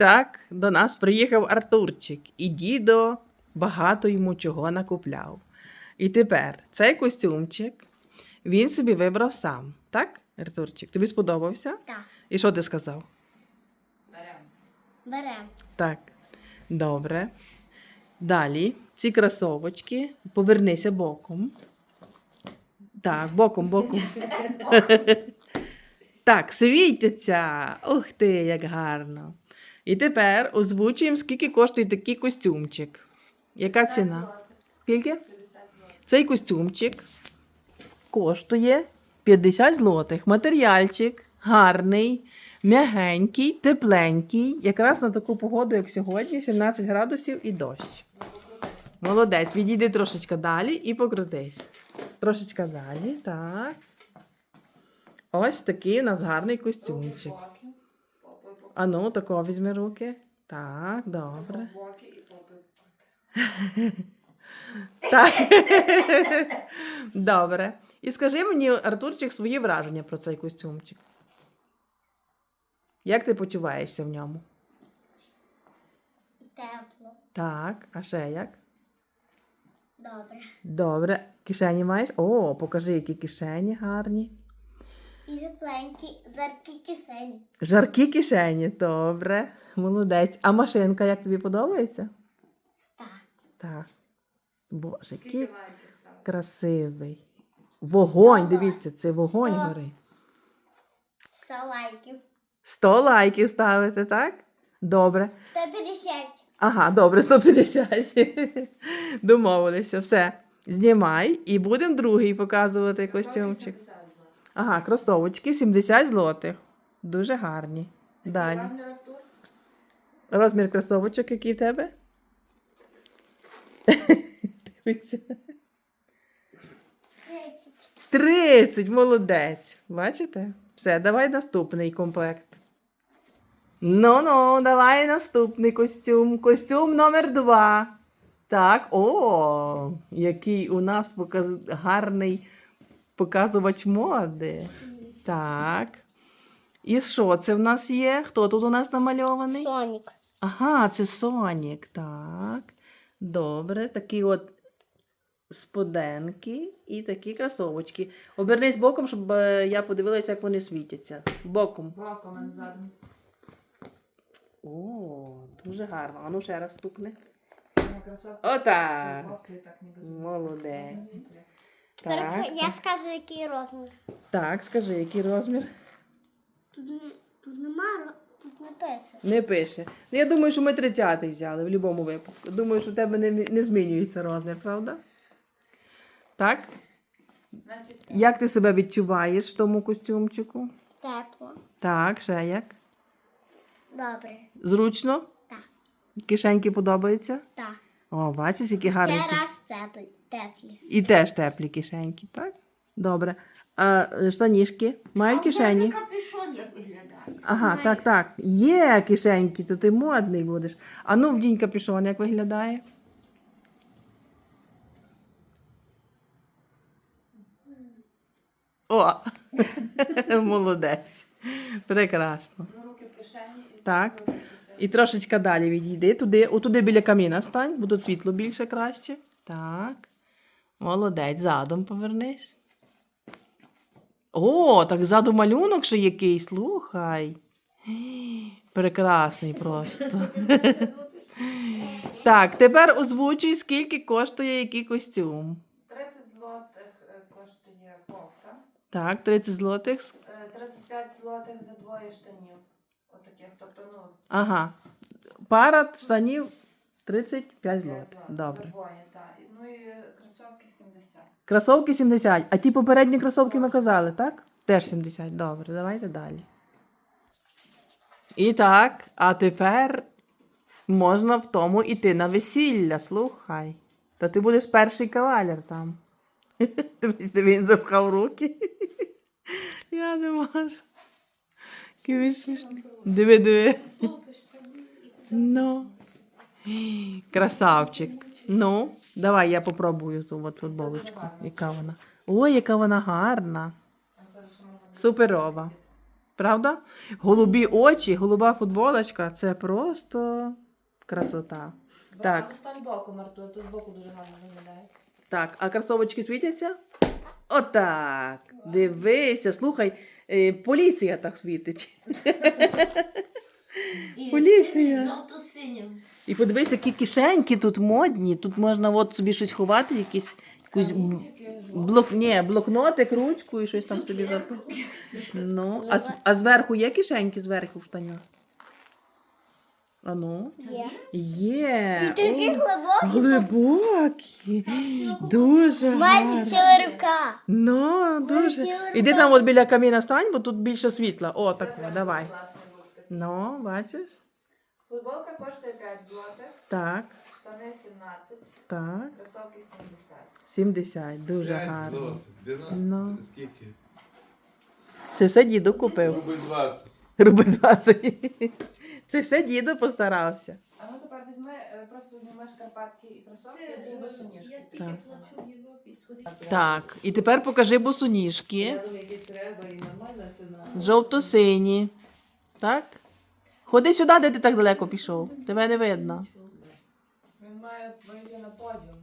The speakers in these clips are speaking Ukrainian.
Так, до нас приїхав Артурчик, і дідо багато йому чого накупляв. І тепер цей костюмчик він собі вибрав сам. Так, Артурчик? Тобі сподобався? Так, І що ти сказав? беремо. Так, добре. Далі ці кросовочки. Повернися боком. Так, боком, боком. так, світяться. Ух ти, як гарно. І тепер озвучуємо, скільки коштує такий костюмчик. Яка ціна? Скільки? Цей костюмчик коштує 50 злотих. Матеріальчик гарний, м'ягенький, тепленький. Якраз на таку погоду, як сьогодні, 17 градусів і дощ. Молодець, відійди трошечки далі і покрутись. Трошечки далі, так. Ось такий у нас гарний костюмчик. А ну, тако візьми руки. Так, добре. Так. Добре. І скажи мені, Артурчик, свої враження про цей костюмчик. Як ти почуваєшся в ньому? Тепло. Так, а ще як? Добре. Добре. Кишені маєш? О, покажи, які кишені гарні. І тепленькі, заркі кисені. Жаркі кишені, добре. Молодець. А машинка як тобі подобається? Так. Так. Боже, який красивий. Вогонь, дивіться, це вогонь Сто. горить. 100 лайків. 100 лайків ставите, так? Добре. 150. Ага, добре, 150. Домовилися, все. Знімай і будемо другий показувати костюмчик. Ага, кросовочки 70 злотих. Дуже гарні. Далі. Розмір кросовочок, який в тебе? Дивіться. 30. 30, молодець. Бачите? Все, давай наступний комплект. Ну ну, давай наступний костюм. Костюм номер два. Так, о, який у нас показ... гарний показувач моди. Так. І що це в нас є? Хто тут у нас намальований? Сонік. Ага, це Сонік. Так. Добре. Такі от споденки і такі кросовочки. Обернись боком, щоб е, я подивилася, як вони світяться. Боком. Боком а не задом. О, дуже гарно. А ну ще раз стукни. Отак. Молодець. Так. я скажу, який розмір. Так, скажи, який розмір? Тут, не, тут нема, тут не пише. Не пише. Ну, я думаю, що ми 30-й взяли в будь-якому випадку. Думаю, що в тебе не, не змінюється розмір, правда? Так? Значить, Як ти себе відчуваєш в тому костюмчику? Тепло. Так, ще як? Добре. Зручно? Так. Кишеньки подобаються? Так. О, бачиш, які гарні. Ще раз теплі. теплі. І теж теплі кишеньки, так? Добре. А е, штанішки мають кишені? капюшон як виглядає. Ага, так, так. Є кишеньки, то ти модний будеш. А ну вдінь капюшон, як виглядає? О! Молодець. Прекрасно. ну, руки в кишені. Так. І трошечки далі відійди. Туди, отуди біля каміна стань, бо тут світло більше краще. Так. Молодець, задом повернись. О, так ззаду малюнок ще який, слухай. Прекрасний просто. Так, тепер озвучуй, скільки коштує який костюм. 30 злотих е, коштує кофта. Так, 30 злотих. Е, 35 злотих за двоє штанів. Отаких. Тобто, ну, Ага. Пара штанів 35 5 злотих. злотих. Добре. Двоє, так. Ну і кросовки 70. Кросовки 70. А ті попередні кросовки ми казали, так? Теж 70. Добре, давайте далі. І так, а тепер можна в тому іти на весілля, слухай. Та ти будеш перший кавалер там. Дивись, де він запхав руки. Я не можу. Який смішний. Диви, диви. Ну. Красавчик. Ну, давай я попробую ту от футболочку. Яка вона. Ой, яка вона гарна. Суперова. Правда? Голубі очі, голуба футболочка це просто красота. Так. Стань боком, Артур, тут збоку дуже гарно виглядає. Так, а кросовочки світяться? Отак. Дивися, слухай, е, поліція так світить. І Поліція. Жовто-синім. І подивися, які кишеньки тут модні. Тут можна от собі щось ховати, якісь якусь блок, ні, блокнотик, ручку і щось там собі записати. Ну, а, з- а зверху є кишеньки зверху в штанях? А ну? Є. Є. І такі О, глибокі. Глибокі. Дуже Майже гарно. ціла рука. Ну, дуже. Іди так. там от біля каміна стань, бо тут більше світла. О, так, Це давай. класний. Ну, бачиш? Футболка коштує 5 злотих, Так, штани 17, так. кросовки 70. 70, дуже П'ять гарно. злотих. Ну. Скільки? Це все діду купив. Рубль 20. Руби 20. Це все діду постарався. А ну тепер візьми, е, просто зніми шкарпетки і кросовки, і Це, босоніжки. я скільки Так. плачу в Європі, сходить. Так, і тепер покажи босоніжки. Я думаю, якісь треба і нормальна ціна. Жовто-сині. Так? Ходи сюди, де ти так далеко пішов. Тебе не видно. Він має вийти на подіум.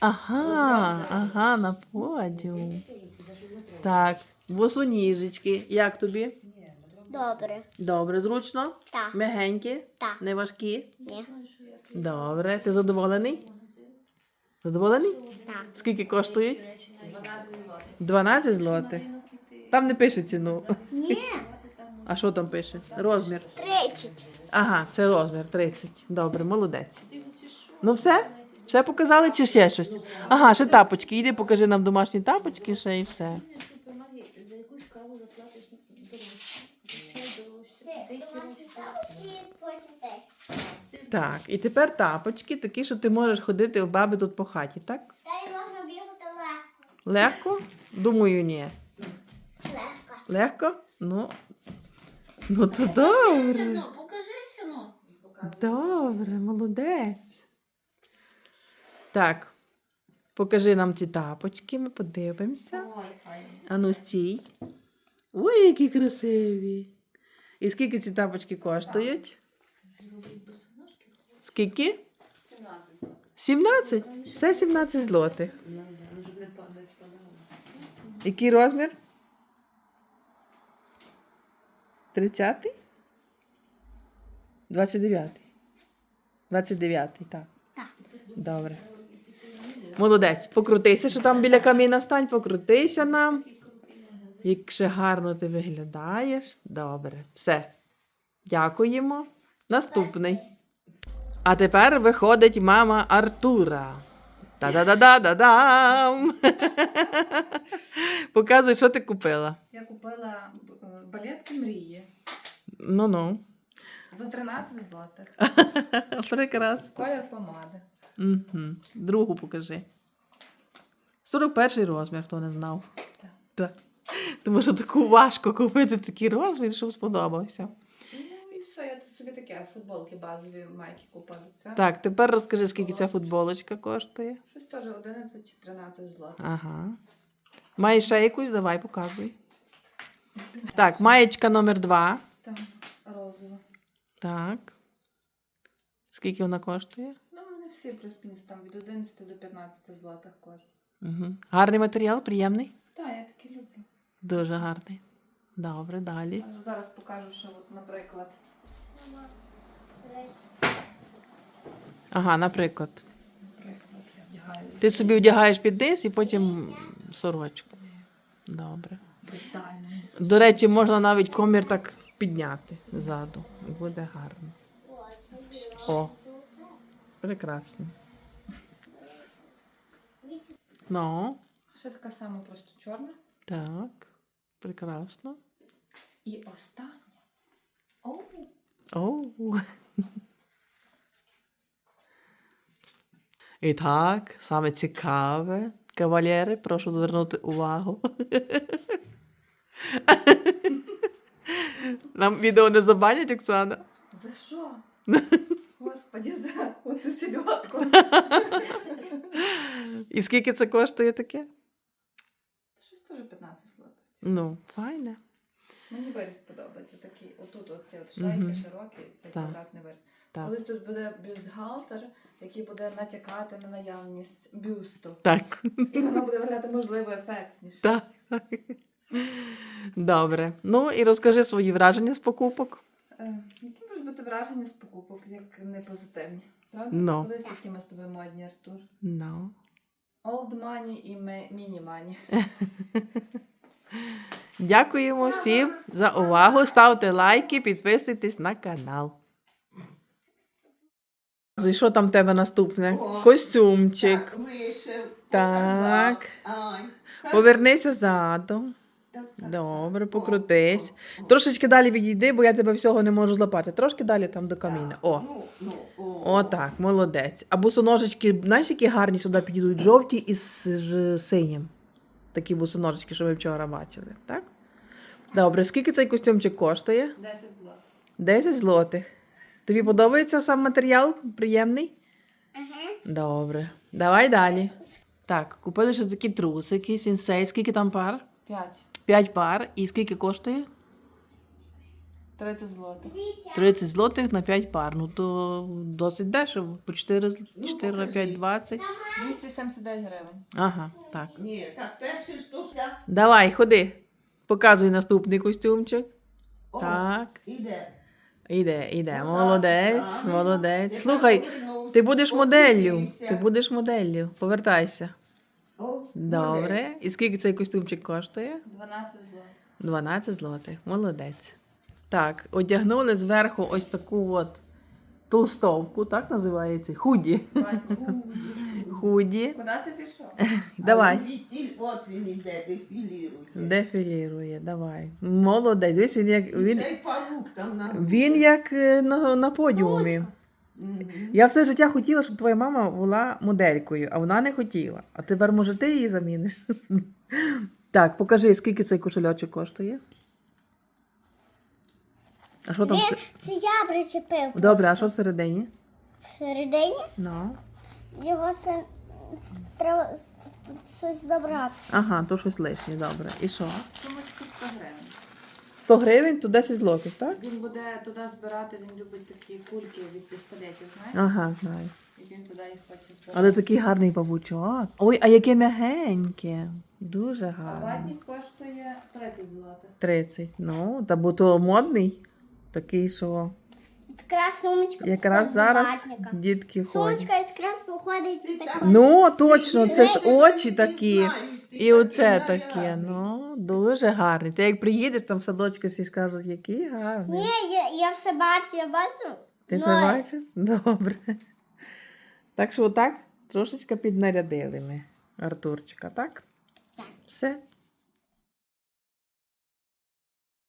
Ага, ага, на подіум. Так, босоніжечки. Як тобі? Добре. Добре, зручно? Так. Мягенькі? Так. Не важкі? Ні. Добре. Ти задоволений? Задоволений? Так. Скільки коштують? 12 злотих. 12 злотих. Там не пише ціну. Ні. А що там пише? Розмір. Тричить. Ага, це розмір 30. Добре, молодець. Ну все? Все показали чи ще щось? Ага, ще тапочки. Іди покажи нам домашні тапочки, ще і все. За якусь каву заплатиш дорожче. Ще дорожче. Це Деякі домашні речі тапочки, потім те. Сир Так, і тепер тапочки, такі, що ти можеш ходити у баби тут по хаті, так? Та й можна бігати легко. Легко? Думаю, ні. Легко. Легко? Ну. Ну то добре. ну, покажися, ну. Добре, молодець. Так. Покажи нам ті тапочки, ми подивимося. Ану, стій. Ой, які красиві. І скільки ці тапочки коштують? Скільки? 17 злотих. 17? Все 17 злотих. Який розмір? 30? 29. 29, так. Так. Добре. Молодець. Покрутися, що там біля каміна стань, покрутися нам. Як ще гарно ти виглядаєш. Добре. Все. Дякуємо. Наступний. А тепер виходить мама Артура. Та-да-да-да-да-дам! Показуй, що ти купила. Я купила е, балетки мрії Ну-ну. за 13 злотих. Прекрасно. Колір помади. Угу. Другу покажи. 41 розмір, хто не знав. Так. Тому що таку важко купити такий розмір, щоб сподобався. Ну і все, я собі таке футболки базові майки купила. Це Так, тепер розкажи, скільки ця футболочка коштує. щось теж 11 чи 13 злотих. Ага. Маєш ще якусь? Давай, показуй. Так, маєчка номер два. Там розово. Так. Скільки вона коштує? Ну, вони всі плюс-мінус там від 11 до 15 злотих кожен. Угу. Гарний матеріал, приємний. Так, я такі люблю. Дуже гарний. Добре, далі. Зараз покажу, що, от, наприклад, Ага, наприклад. наприклад, я вдягаю Ти собі вдягаєш під низ і потім сорочку. Добре. До речі, можна навіть комір так підняти ззаду. І буде гарно. О, прекрасно. Ну, Ще така сама, просто чорна. так, прекрасно. І остання. Оу, Оу. І так, саме цікаве. Кавалєри, прошу звернути увагу. Нам відео не забанять, Оксана. За що? Господі, за оцю сільотку. І скільки це коштує таке? Теж 15 злотих. Ну, файне. Мені виріс подобається такий. Отут оці от шлейки Мгм. широкі, цей Так. квадратний виріс. Так. Колись тут буде бюстгальтер, який буде натякати на наявність бюсту. Так. І воно буде виглядати можливо ефектніше. Так. Добре. Ну і розкажи свої враження з покупок. Е, Які можуть бути враження з покупок, як не позитивні? Правда? Ну. Колись які ми з тобою модні, Артур. Ну. Old money і mini money. Дякуємо всім за увагу. Ставте лайки, підписуйтесь на канал. І що там в тебе наступне? О. Костюмчик. Так, Вийшов, Так. Ай. Повернися задом. Так, так, Добре, покрутись. О, о, о. Трошечки далі відійди, бо я тебе всього не можу злапати. Трошки далі там до каміна. О, Ну, ну, о. отак, молодець. А босоножечки, знаєш, які гарні сюди підійдуть? Жовті із ж- синім. Такі босоножечки, що ви вчора бачили. Так? Добре, скільки цей костюмчик коштує? 10 злотих. 10 злотих. Тобі подобається сам матеріал? Приємний? Ага. Добре. Давай далі. Так, купили ще такі трусики, сінсей. Скільки там пар? 5. 5 пар. І скільки коштує? 30 злотих. Дивіться. 30 злотих на 5 пар. Ну то досить дешево. По 4, Ну, 4 на 5, 20. 279 гривень. Ага, так. Ні, так, перше, що все. Давай, ходи. Показуй наступний костюмчик. О, Так. Іде. Іде, іде. Ну, Молодець, так, молодець. Слухай, ти будеш моделлю. Ти будеш моделлю. Повертайся. Добре. І скільки цей костюмчик коштує? 12 злотих. 12 злотих. Молодець. Так, одягнули зверху ось таку от толстовку, так називається? Худі. Худі. Куди ти пішов? Давай. А відтіль, от він іде, дефілірує. Дефілірує, давай. Молодець. Дивись, він як він, ще й парук там на він як е, на, на подіумі. Мгм. Я все життя хотіла, щоб твоя мама була моделькою, а вона не хотіла. А тепер, може, ти її заміниш? Так, покажи, скільки цей кошельочок коштує. А що там? Де це я причепив. Добре, а що всередині? Всередині Ну. його се... треба щось добрати. Ага, то щось лишнє, добре. І що? Сумочку 100 гривень. 100 гривень, то 10 злотих, так? Він буде туди збирати, він любить такі кульки від пістолетів, знаєш? Ага, знаю. І він туди їх хоче збирати. Але такий гарний павучок. Ой, а яке м'ягеньке. Дуже А гарне. ватник коштує 30 злотих. 30. Ну, та бо то модний. Такий, що Така сумочка. якраз зараз ватника. дітки ходять. Сумочка якраз походить Ти така. Ну, точно, це ж очі такі. І оце таке. Ну, дуже гарний. Ти як приїдеш, там в садочку всі скажуть, який гарний. Ні, я, я все бачу, я бачу. Ти все це бачиш? Добре. Так що отак трошечки піднарядили ми Артурчика, так? Так. Все.